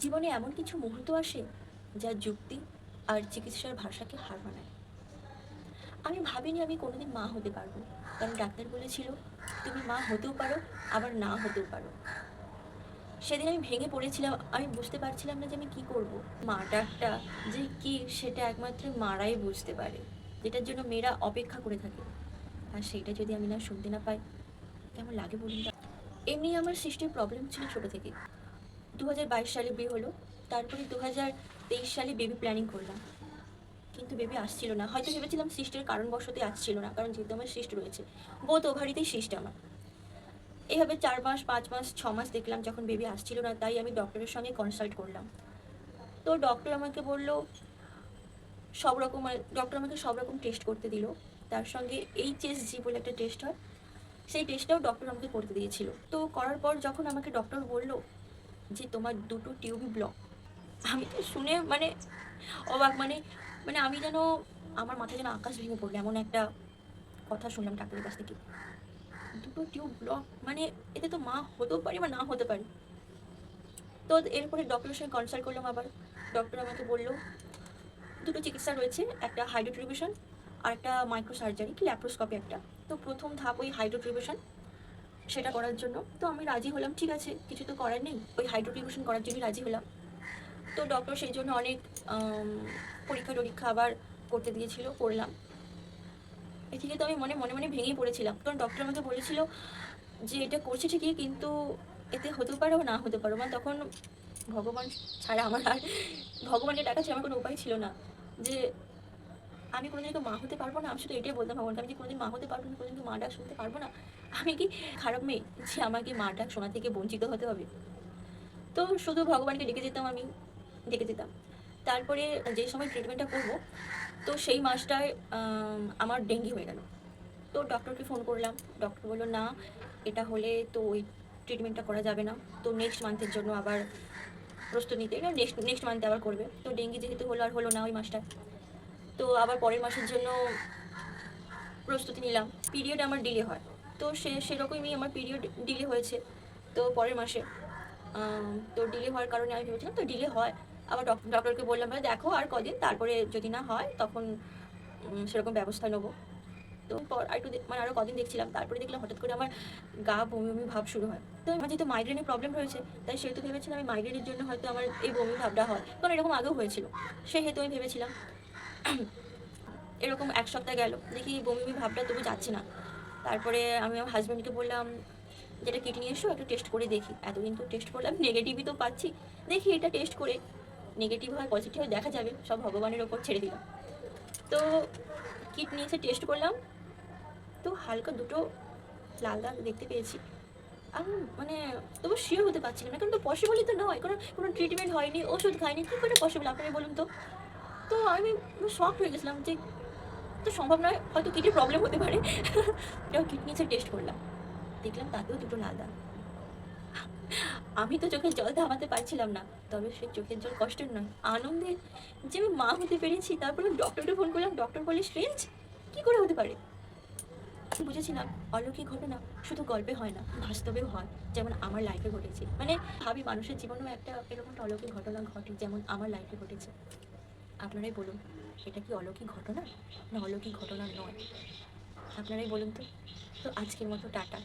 জীবনে এমন কিছু মুহূর্ত আসে যা যুক্তি আর চিকিৎসার ভাষাকে হার মানায়। আমি ভাবিনি আমি কোনোদিন মা হতে পারব। কারণ ডাক্তার বলেছিল, তুমি মা হতেও পারো, আবার না হতেও পারো। সেদিন আমি ভেঙে পড়েছিলাম, আমি বুঝতে পারছিলাম না যে আমি কি করব। মা ডাকটা যে কি সেটা একমাত্র মারাই বুঝতে পারে, যেটার জন্য মেয়েরা অপেক্ষা করে থাকে। আর সেটা যদি আমি না শুনতে না পাই, কেমন লাগে বলুন? এমনি আমার সৃষ্টির প্রবলেম ছিল ছোট থেকে। দু হাজার বাইশ সালে বিয়ে হলো, তারপরে দু হাজার তেইশ সালে বেবি প্ল্যানিং করলাম। কিন্তু বেবি আসছিল না। হয়তো ভেবেছিলাম সিস্টের কারণবশতই আসছিল না, কারণ যেহেতু আমার সিস্ট রয়েছে। বোধ ওভারিতেই সিস্ট আমার। এইভাবে চার মাস, পাঁচ মাস, ছ মাস দেখলাম যখন বেবি আসছিল না, তাই আমি ডক্টরের সঙ্গে কনসাল্ট করলাম। তো ডক্টর আমাকে বলল, সব রকম ডক্টর আমাকে সব রকম টেস্ট করতে দিল। তার সঙ্গে এইচএসজি বলে একটা টেস্ট হয়। সেই টেস্টটাও ডক্টর আমাকে করতে দিয়েছিল। তো করার পর যখন আমাকে ডক্টর বলল যে তোমার দুটো টিউবই ব্লক আমি তো শুনে মানে অবাক মানে মানে আমি যেন আমার মাথায় যেন আকাশ ভেঙে পড়ল, এমন একটা কথা শুনলাম ডাক্তারের কাছ থেকে। দুটো টিউব ব্লক মানে এতে তো মা হতেও পারে বা না হতে পারে? তো এরপরে ডক্টরের সঙ্গে কনসাল্ট করলাম আবার। ডক্টর আমাকে বলল, দুটো চিকিৎসা রয়েছে, একটা হাইড্রোট্রিবিউশন আর একটা মাইক্রো সার্জারি কি ল্যাপ্রোস্কপি একটা। তো প্রথম ধাপ ওই হাইড্রোট্রিবিউশন সেটা করার জন্য। তো আমি রাজি হলাম, ঠিক আছে, কিছু তো করার নেই। ওই হাইড্রোট্রিবিউশন করার জন্যই রাজি হলাম। তো ডক্টর সেই জন্য অনেক পরীক্ষা টরীক্ষা আবার করতে দিয়েছিল, করলাম। এদিকে তো আমি মনে মনে মনে ভেঙেই পড়েছিলাম। কারণ ডক্টর আমাকে বলেছিল যে এটা করছে ঠিকই, কিন্তু এতে হতেও পারো না হতে পারো। মানে তখন ভগবান ছাড়া আমার আর, ভগবানের টাকা ছাড়া আমার কোনো উপায় ছিল না। যে আমি কোনোদিন মা হতে পারব না, আমি শুধু এটাই বলতাম ভগবানকে আমি কি কোনোদিন মা হতে পারব না, কোনোদিন মা ডাক শুনতে পারব না। আমি কি খারাপ মেয়ে যে আমাকে মা ডাক শোনা থেকে বঞ্চিত হতে হবে? তো শুধু ভগবানকে ডেকে যেতাম আমি, ডেকে যেতাম। তারপরে যে সময় ট্রিটমেন্টটা করব, তো সেই মাসটায় আমার ডেঙ্গি হয়ে গেল। তো ডক্টরকে ফোন করলাম ডক্টর বলল, না, এটা হলে তো ওই ট্রিটমেন্টটা করা যাবে না, তো নেক্সট মান্থের জন্য আবার প্রস্তুত নিতে। নেক্সট নেক্সট মান্থে আবার করবে। তো ডেঙ্গি যেহেতু হলো আর হলো না ওই মাসটা তো আবার পরের মাসের জন্য প্রস্তুতি নিলাম। পিরিয়ড আমার ডিলে হয়। তো সে সেরকমই আমার পিরিয়ড ডিলে হয়েছে তো পরের মাসে। তো ডিলে হওয়ার কারণে আমি ভেবেছিলাম তো ডিলে হয়। আবার ডক- ডক্টরকে বললাম "ভাই, দেখো আর কদিন তারপরে যদি না হয় তখন সেরকম ব্যবস্থা নেব। তো পর আর একটু মানে আরও কদিন দেখছিলাম তারপরে দেখলাম হঠাৎ করে আমার গা বমি বমি ভাব শুরু হয়। তো আমার যেহেতু মাইগ্রেনের প্রবলেম রয়েছে তাই সেহেতু ভেবেছিলাম আমি মাইগ্রেনের জন্য হয়তো আমার এই বমি ভাবটা হয়। কারণ এরকম আগেও হয়েছিল। সেহেতু আমি ভেবেছিলাম। এরকম এক সপ্তাহ গেল। দেখি বমি বমি ভাবটা তবু যাচ্ছে না। তারপরে আমি আমার হাজব্যান্ডকে বললাম, যেটা কেটে নিয়ে এসো একটু টেস্ট করে দেখি। এতদিন তো টেস্ট করলাম নেগেটিভই তো পাচ্ছি। দেখি এটা টেস্ট করে নেগেটিভ হয় পজিটিভ হয়, দেখা যাবে, সব ভগবানের ওপর ছেড়ে দিলাম। তো কিট নিয়ে এসে টেস্ট করলাম, তো হালকা দুটো লাল দাগ দেখতে পেয়েছি। আমি মানে তবু শিওর হতে পারছিলাম না, কারণ তো পসিবলই তো নয়, কোনো কোনো ট্রিটমেন্ট হয়নি, ওষুধ খাইনি কী করে পসিবল আপনারা বলুন তো। তো আমি শখ হয়ে গেছিলাম যে তো সম্ভব নয়, হয়তো কিডনির প্রবলেম হতে পারে। কিডনি এসে টেস্ট করলাম। দেখলাম তাতেও দুটো লাল দাগ। আমি তো চোখের জল থামাতে পারছিলাম না, তবে সে চোখের জল কষ্টের নয় আনন্দের যে আমি মা হতে পেরেছি, তারপরে ডক্টরকে ফোন করলাম ডক্টর বলে স্ট্রেঞ্জ কী করে হতে পারে? বুঝেছিলাম, অলৌকিক ঘটনা, শুধু গল্পে হয় না, বাস্তবেও হয়, যেমন আমার লাইফে ঘটেছে। মানে ভাবি, মানুষের জীবনেও একটা এরকম অলৌকিক ঘটনা ঘটে, যেমন আমার লাইফে ঘটেছে। আপনারাই বলুন, সেটা কি অলৌকিক ঘটনা? না, অলৌকিক ঘটনা নয়। আপনারাই বলুন তো। তো আজকের মতো টাটা।